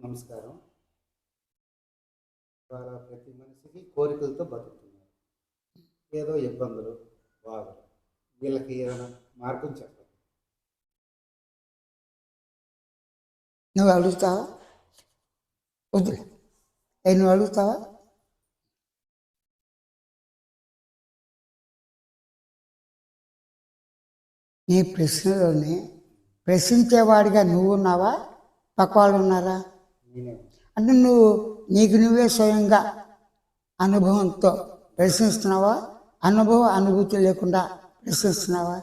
నమస్కారం. ద్వారా ప్రతి మనిషికి కోరికలతో బతుకుతున్నారు. ఏదో ఇబ్బందులు బాధలు వీళ్ళకి ఏదైనా మార్గం చెప్పండి. నువ్వు అడుగుతావా? వద్దులే. నువ్వు అడుగుతావా? నీ ప్రశ్నలోనే ప్రశ్నించేవాడిగా నువ్వు ఉన్నావా? పక్క వాళ్ళు ఉన్నారా? అంటే నువ్వు నీకు నువ్వే స్వయంగా అనుభవంతో ప్రశ్నిస్తున్నావా? అనుభవం అనుభూతి లేకుండా ప్రశ్నిస్తున్నావా?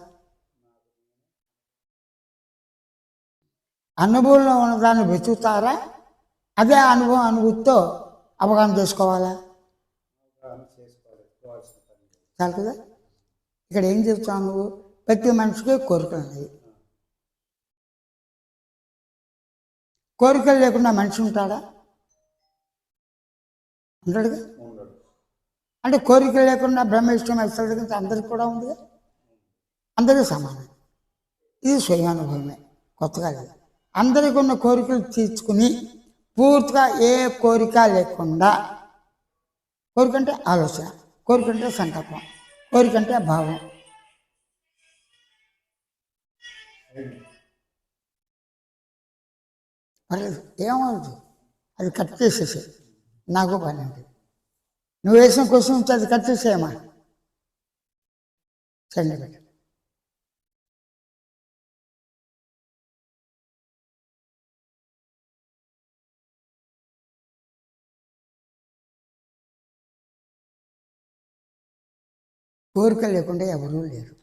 అనుభవంలో ఉన్నదాన్ని వెతుకుతారా? అదే అనుభవం అనుభూతితో అవగాహన చేసుకోవాలా? చాలు కదా. ఇక్కడ ఏం చెప్తావు నువ్వు ప్రతి మనిషికి కోరికలు ఉన్నాయి. కోరికలు లేకుండా మనిషి ఉంటాడా? ఉంటాడుగా అంటే కోరికలు లేకుండా బ్రహ్మ ఇష్టం ఇస్తాడు అందరికి కూడా ఉంది అందరికీ సమానం. ఇది స్వయానుభవమే కొత్తగా లేదు అందరికి ఉన్న కోరికలు తీర్చుకుని పూర్తిగా ఏ కోరిక లేకుండా కోరిక అంటే ఆలోచన కోరిక అంటే సంకల్పం కోరిక అంటే భావం. పర్లేదు ఏమవుతుంది అది కట్ చేసేసే నాకు పని అండి. నువ్వు వేసిన క్వశ్చన్ ఉంటే అది కట్ చేసేయమా చండి పెట్ట కోరిక లేకుండా ఎవరూ లేరు.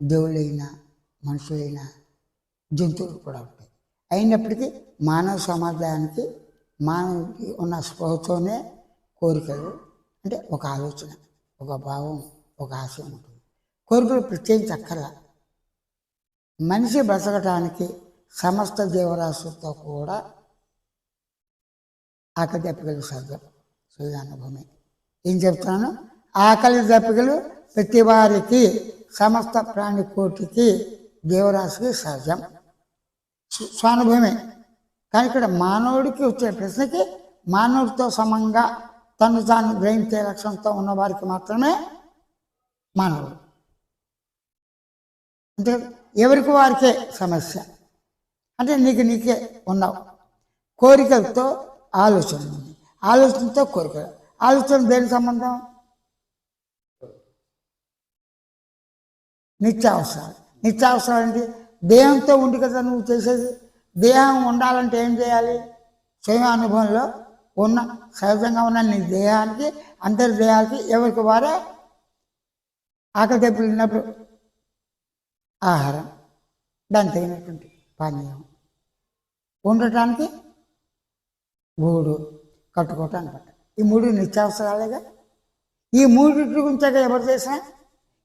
దేవుళ్ళైనా మనుషులైనా జంతువులు కూడా ఉంటాయి. అయినప్పటికీ మానవ సమాజానికి మానవుడికి ఉన్న స్పృహతోనే కోరికలు అంటే ఒక ఆలోచన ఒక భావం ఒక ఆశయం ఉంటుంది. కోరికలు ప్రత్యేకించి అక్కర్ల. మనిషి బ్రతకటానికి సమస్త జీవరాశులతో కూడా ఆకలి దప్పికలు సాధ్యం. అనుభవమే. ఏం చెప్తాను ఆకలి దప్పికలు ప్రతి వారికి సమస్త ప్రాణి కోటికి జీవరాశికి సహజం స్వానుభవమే. కానీ ఇక్కడ మానవుడికి వచ్చే ప్రశ్నకి మానవుడితో సమంగా తను తాను గ్రహించే లక్ష్యంతో ఉన్నవారికి మాత్రమే మానవుడు. అంటే ఎవరికి వారికే సమస్య? అంటే నీకు నీకే ఉన్నావు. కోరికలతో ఆలోచన ఉంది. ఆలోచనతో కోరికలు. ఆలోచన దేని సంబంధం? నిత్యావసరాలు. నిత్యావసరాలు అంటే దేహంతో ఉండి కదా నువ్వు చేసేది? దేహం ఉండాలంటే ఏం చేయాలి? స్వయం అనుభవంలో ఉన్న సహజంగా ఉన్న నీ దేహానికి అందరి దేహాలకి ఎవరికి వారే? ఆకలి దెబ్బలు ఉన్నప్పుడు ఆహారం దానికి తగినటువంటి పానీయం. ఉండటానికి గూడు కట్టుకోవటానికి బట్ట ఈ మూడు నిత్యావసరాలేగా? ఈ మూడింటి గురించే ఎవరు చేసినా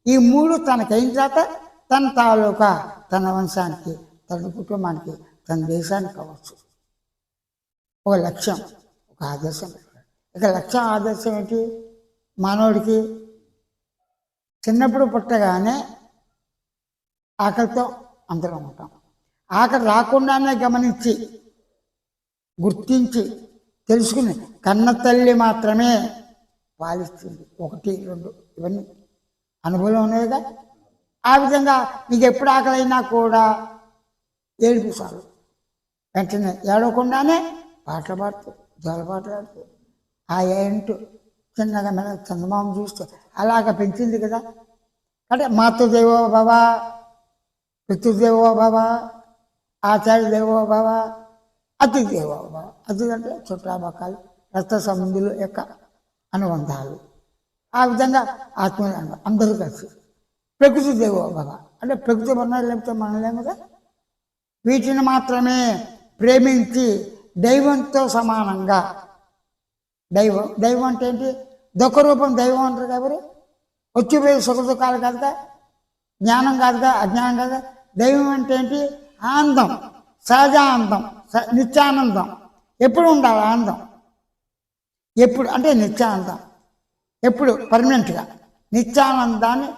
ఈ మూడు తనకైన తర్వాత తన తాలూకా తన వంశానికి తన కుటుంబానికి తన దేశానికి కావచ్చు. ఒక లక్ష్యం ఒక ఆదర్శం. ఇక లక్ష్యం ఆదర్శం ఏంటి? మానవుడికి చిన్నప్పుడు పుట్టగానే ఆకలితో అందరం ఉంటాం. ఆకలి రాకుండానే గమనించి గుర్తించి తెలుసుకుని కన్న తల్లి మాత్రమే పాలిస్తుంది. ఒకటి రెండు ఇవన్నీ అనుభవం ఉన్నాయిగా? ఆ విధంగా నీకు ఎప్పుడు ఆకలైనా కూడా ఏడిపిస్తారు వెంటనే ఏడవకుండానే పాటలు పాడుతూ జోలపాటలు పాడుతూ ఆ ఏంటూ చిన్నగా మన చందమామ చూస్తూ అలాగ పెంచింది కదా. అంటే మాతృదేవో భవ పితృదేవో భవ ఆచార్య దేవో భవ అతిదేవో భవ అతి అంటే చుట్టాబకాలు రక్త సంబంధులు యొక్క అనుబంధాలు. ఆ విధంగా ఆత్మ అందరూ కలిసి ప్రకృతి దేవో భవ అంటే ప్రకృతి వర్ణాలు లేకపోతే మనం లేము కదా? వీటిని మాత్రమే ప్రేమించి దైవంతో సమానంగా. దైవం దైవం అంటే ఏంటి? దుఃఖ రూపం దైవం అంటారు ఎవరు? వచ్చిపోయే సుఖ దుఃఖాలు కదా జ్ఞానం కాదుగా అజ్ఞానం కాదుగా దైవం అంటే ఏంటి? ఆనందం. సహజ ఆనందం. స- నిత్యానందం. ఎప్పుడు ఉండాలి ఆనందం? ఎప్పుడు అంటే నిత్యానందం. ఎప్పుడు పర్మనెంట్గా నిత్యానందాన్ని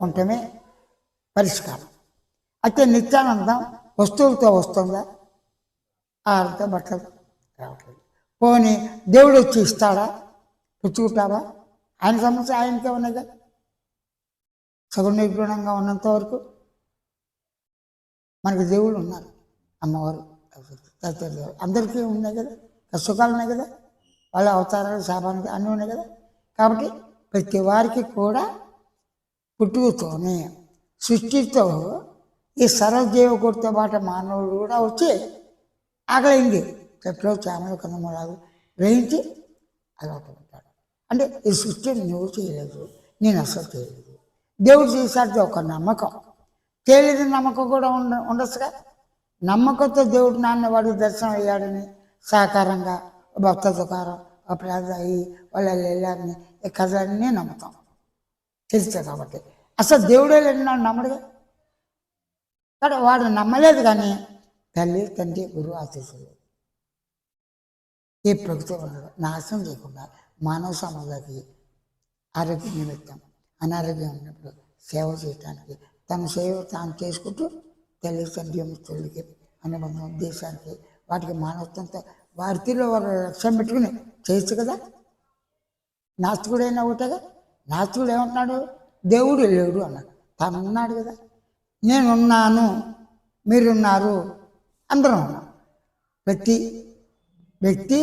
ఉండటమే పరిష్కారం. అయితే నిత్యానందం వస్తువులతో వస్తుందా? ఆడితే బట్టలు రావట్లేదు. పోనీ దేవుడు వచ్చి ఇస్తాడా? పుచ్చుకుంటావా? ఆయన సమస్య ఆయనకే ఉన్నాయి కదా. సగుణ నిర్గుణంగా ఉన్నంత వరకు మనకి దేవుళ్ళు ఉన్నారు. అమ్మవారు అందరికీ ఉన్నాయి కదా. సుఖాలు ఉన్నాయి కదా. వాళ్ళ అవతారాలు శాపానికి అన్నీ ఉన్నాయి కదా. కాబట్టి ప్రతి వారికి కూడా పుట్టుకతోనే సృష్టితో ఈ సర్వజీవకుడితో పాటు మానవుడు కూడా వచ్చి ఆకలింది. చెట్లు చేమలు కన్నమలాలు వేయించి అలవాటు ఉంటాడు అంటే ఈ సృష్టిని నువ్వు చేయలేదు నేను అసలు చేయలేదు. దేవుడు చేశాడు ఒక నమ్మకం. తేలిన నమ్మకం కూడా ఉండ ఉండొచ్చుగా? నమ్మకంతో దేవుడు నాన్న వాడు దర్శనం అయ్యాడని సహకారంగా భక్త దుకారం ఒక అయ్యి వాళ్ళు వెళ్ళారని ఈ కథలన్నీ నమ్ముతాం. తెలుసు కాబట్టి. అసలు దేవుడే లేడు నమ్మడుగా కానీ వాడు నమ్మలేదు కానీ తల్లి తండ్రి గురువు ఆశీస్సులు. ఈ ప్రకృతి ఉండడం నాశనం చేయకుండా మానవ సమాజానికి ఆరోగ్యం నిమిత్తం అనారోగ్యం ఉన్నప్పుడు సేవ చేయటానికి తన సేవ తాను చేసుకుంటూ తల్లి తండ్రి తల్లికి అనుబంధం దేశానికి వాటికి మానవత్వంతో వారిలో వారు లక్ష్యం పెట్టుకుని చేయొచ్చు కదా. నాస్తికుడైనా ఒకటేగా. నాస్తికుడు ఏమంటున్నాడు దేవుడు లేడు అన్నాడు. తాను ఉన్నాడు కదా. నేనున్నాను మీరున్నారు అందరం ఉన్నాం. ప్రతి వ్యక్తి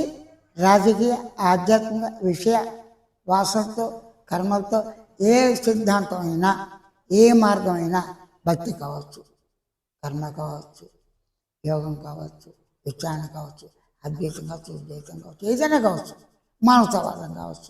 రాజకీయ ఆధ్యాత్మిక విషయ వాసనతో కర్మలతో ఏ సిద్ధాంతం అయినా ఏ మార్గం అయినా భక్తి కావచ్చు కర్మ కావచ్చు యోగం కావచ్చు విచారణ కావచ్చు అద్వైతం కావచ్చు ఉద్వైతం కావచ్చు ఏదైనా కావచ్చు మానవతావాదం కావచ్చు